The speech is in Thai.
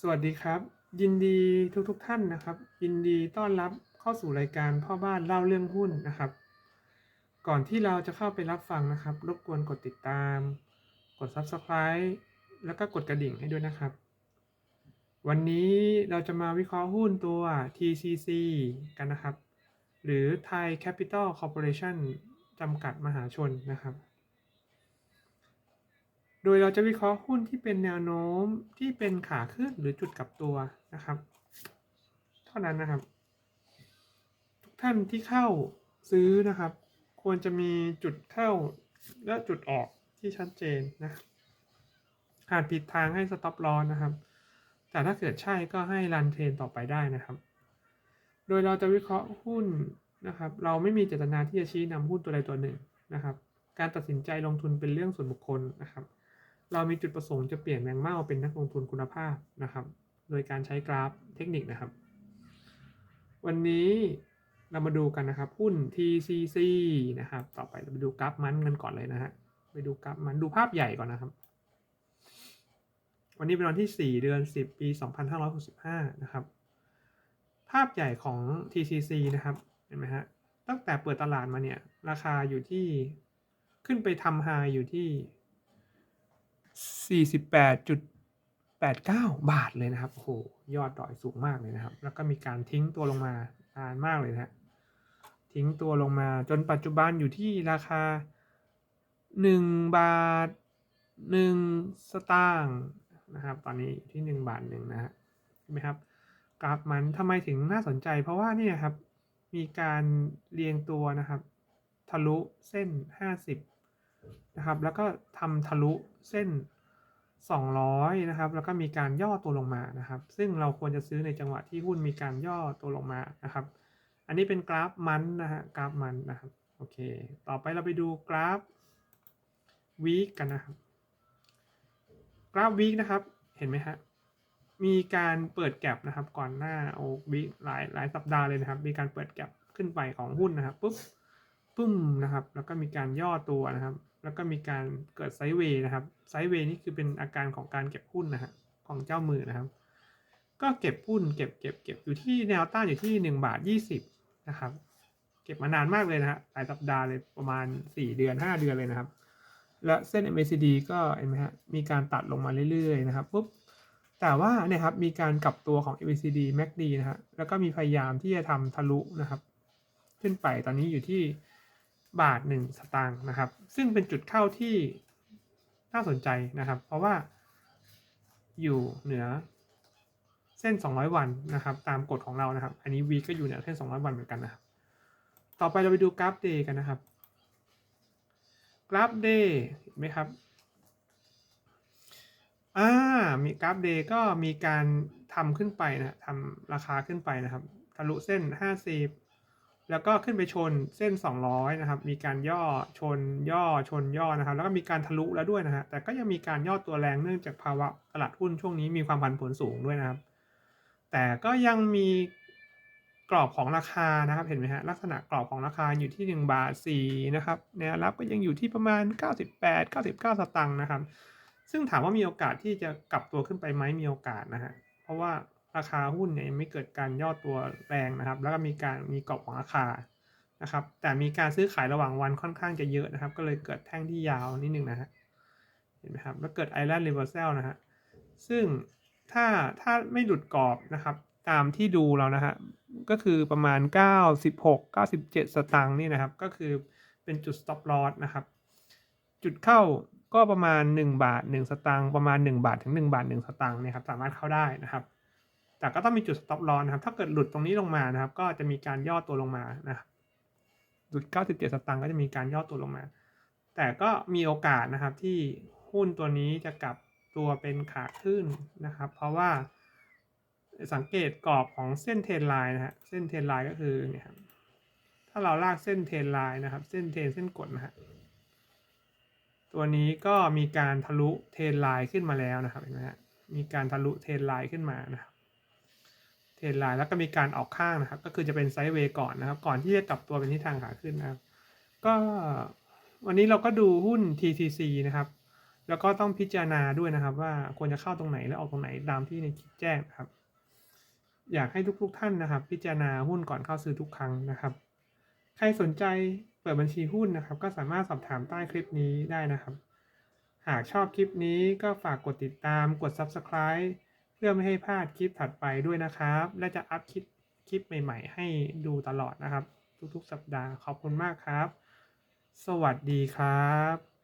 สวัสดีครับ ยินดีทุกทท่านนะครับ ยินดีต้อนรับเข้าสู่รายการพ่อบ้านเล่าเรื่องหุ้นนะครับ ก่อนที่เราจะเข้าไปรับฟังนะครับ รบกวนกดติดตาม กด Subscribe แล้วก็กดกระดิ่งให้ด้วยนะครับ วันนี้เราจะมาวิเคราะห์หุ้นตัว TCC กันนะครับ หรือ Thai Capital Corporation จำกัดมหาชนนะครับ โดยเราจะวิเคราะห์หุ้นที่เป็นแนวโน้มที่เป็นขาขึ้นหรือจุดกลับตัวนะครับ เท่านั้นนะครับ ทุกท่านที่เข้าซื้อนะครับ ควรจะมีจุดเข้าและจุดออกที่ชัดเจนนะหากผิดทางให้สต็อปลอนนะครับ แต่ถ้าเกิดใช่ก็ให้รันเทรนต่อไปได้นะครับ โดยเราจะวิเคราะห์หุ้นนะครับ เราไม่มีเจตนาที่จะชี้นำหุ้นตัวใดตัวหนึ่งนะครับ การตัดสินใจลงทุนเป็นเรื่องส่วนบุคคลนะครับ เรามีจุดประสงค์จะเปลี่ยนแมงเม่าเป็นนักลงทุนคุณภาพนะครับ โดยการใช้กราฟเทคนิคนะครับ วันนี้เรามาดูกันนะครับ หุ้น TCC นะครับ ต่อไปเราไปดูกราฟมันกันก่อนเลยนะฮะ ไปดูกราฟมันดูภาพใหญ่ก่อนนะครับ วันนี้เป็นวันที่ 4 เดือน 10 ปี 2565 นะครับ ภาพใหญ่ของ TCC นะครับ เห็นไหมฮะ ตั้งแต่เปิดตลาดมาเนี่ย ราคาอยู่ที่ขึ้นไปทำไฮอยู่ที่ 48.89 บาทเลยนะครับโอ้โหยอดดอยสูงมากเลยนะครับ แล้วก็มีการทิ้งตัวลงมานานมากเลยนะฮะทิ้งตัวลงมาจนปัจจุบันอยู่ที่ราคา 1 บาท 1 สตางค์นะครับ ตอนนี้อยู่ที่ 1 บาทหนึ่งนะฮะเห็นไหมครับกราฟมันทำไมถึงน่าสนใจ เพราะว่านี่ยครับมีการเรียงตัวนะครับ ทะลุเส้น 50 นะครับ แล้วก็ทำทะลุเส้น 200 นะครับ แล้วก็มีการย่อตัวลงมานะครับ ซึ่งเราควรจะซื้อในจังหวะที่หุ้นมีการย่อตัวลงมานะครับ อันนี้เป็นกราฟมันนะฮะกราฟมันนะครับโอเค ต่อไปเราไปดูกราฟวีคกันนะครับ กราฟวีคนะครับ เห็นไหมฮะ มีการเปิดแก็บนะครับ ก่อนหน้าโอ้วีคหลายหลายสัปดาห์เลยนะครับ มีการเปิดแก็บขึ้นไปของหุ้นนะครับปุ๊บปึ้มนะครับ แล้วก็มีการย่อตัวนะครับ แล้วก็มีการเกิดไซด์เวย์นะครับ ไซด์เวย์นี่คือเป็นอาการของการเก็บหุ้นนะฮะของเจ้ามือนะครับ ก็เก็บหุ้นเก็บเก็บเก็บอยู่ที่แนวต้านอยู่ที่หนึ่งบาทยี่สิบนะครับ เก็บมานานมากเลยนะฮะหลายสัปดาห์เลยประมาณสี่เดือนห้าเดือนเลยนะครับ และเส้น MACD ก็เห็นไหมฮะมีการตัดลงมาเรื่อยๆนะครับปุ๊บแต่ว่าเนี่ยครับมีการกลับตัวของ MACD MACD นะฮะแล้วก็มีพยายามที่จะทำทะลุนะครับ ขึ้นไปตอนนี้อยู่ที่ บาทหนึ่งสตางค์นะครับ ซึ่งเป็นจุดเข้าที่น่าสนใจนะครับ เพราะว่าอยู่เหนือเส้น 200 วันนะครับ ตามกฎของเรานะครับ อันนี้ V ก็อยู่เหนือเส้น 200 วันเหมือนกันนะครับ ต่อไปเราไปดูกราฟ Day กันนะครับ กราฟ Day เห็นไหมครับอ่ามีกราฟ Day ก็มีการทำขึ้นไปนะทำราคาขึ้นไปนะครับ ทะลุเส้น 50 แล้วก็ขึ้นไปชนเส้น 200 นะครับ มีการย่อชนย่อชนย่อนะครับ แล้วก็มีการทะลุแล้วด้วยนะฮะ แต่ก็ยังมีการย่อตัวแรงเนื่องจากภาวะตลาดหุ้นช่วงนี้มีความผันผวนสูงด้วยนะครับ แต่ก็ยังมีกรอบของราคานะครับ เห็นไหมฮะ ลักษณะกรอบของราคาอยู่ที่ 1 บาท4นะครับ แนวรับก็ยังอยู่ที่ประมาณ 98 99 สตางค์นะครับ ซึ่งถามว่ามีโอกาสที่จะกลับตัวขึ้นไปไหมมีโอกาสนะฮะ เพราะว่า ราคาหุ้นเนี่ยยังไม่เกิดการย่อตัวแรงนะครับ แล้วก็มีการมีกรอบของราคานะครับ แต่มีการซื้อขายระหว่างวันค่อนข้างจะเยอะนะครับ ก็เลยเกิดแท่งที่ยาวนิดนึงนะฮะเห็นไหมครับแล้วเกิดไอแลนด์รีเวอร์เซลนะฮะซึ่งถ้าถ้าไม่หลุดกรอบนะครับ ตามที่ดูเรานะฮะก็คือประมาณ 96 97 สตางค์นี่นะครับ ก็คือเป็นจุด stop loss นะครับ จุดเข้าก็ประมาณ 1 บาท 1 สตางค์ประมาณ 1 บาทถึง 1 บาท 1 สตางค์เนี่ยครับสามารถเข้าได้นะครับ แต่ก็ต้องมีจุด stop loss นะครับ ถ้าเกิดหลุดตรงนี้ลงมานะครับ ก็จะมีการย่อตัวลงมานะหลุด 97 สตางค์ก็จะมีการย่อตัวลงมา แต่ก็มีโอกาสนะครับที่หุ้นตัวนี้จะกลับตัวเป็นขาขึ้นนะครับ เพราะว่าสังเกตกรอบของเส้นเทรนไลน์นะฮะ เส้นเทรนไลน์ก็คือเนี่ยครับ ถ้าเราลากเส้นเทรนไลน์นะครับ เส้นเทรนเส้นกดนะฮะ ตัวนี้ก็มีการทะลุเทรนไลน์ขึ้นมาแล้วนะครับ เห็นไหมฮะ มีการทะลุเทรนไลน์ขึ้นมานะครับ เทรนไลน์แล้วก็มีการออกข้างนะครับ ก็คือจะเป็นไซด์เวย์ก่อนนะครับ ก่อนที่จะกลับตัวเป็นทิศทางขาขึ้นนะครับ ก็วันนี้เราก็ดูหุ้น TTC นะครับ แล้วก็ต้องพิจารณาด้วยนะครับ ว่าควรจะเข้าตรงไหนและออกตรงไหนตามที่ในคลิปแจ้งนะครับ อยากให้ทุกๆท่านนะครับ พิจารณาหุ้นก่อนเข้าซื้อทุกครั้งนะครับ ใครสนใจเปิดบัญชีหุ้นนะครับ ก็สามารถสอบถามใต้คลิปนี้ได้นะครับ หากชอบคลิปนี้ก็ฝากกดติดตามกด Subscribe เพื่อไม่ให้พลาดคลิปถัดไปด้วยนะครับ และจะอัพคลิปคลิปใหม่ๆ ให้ดูตลอดนะครับ ทุกๆ สัปดาห์ขอบคุณมากครับ สวัสดีครับ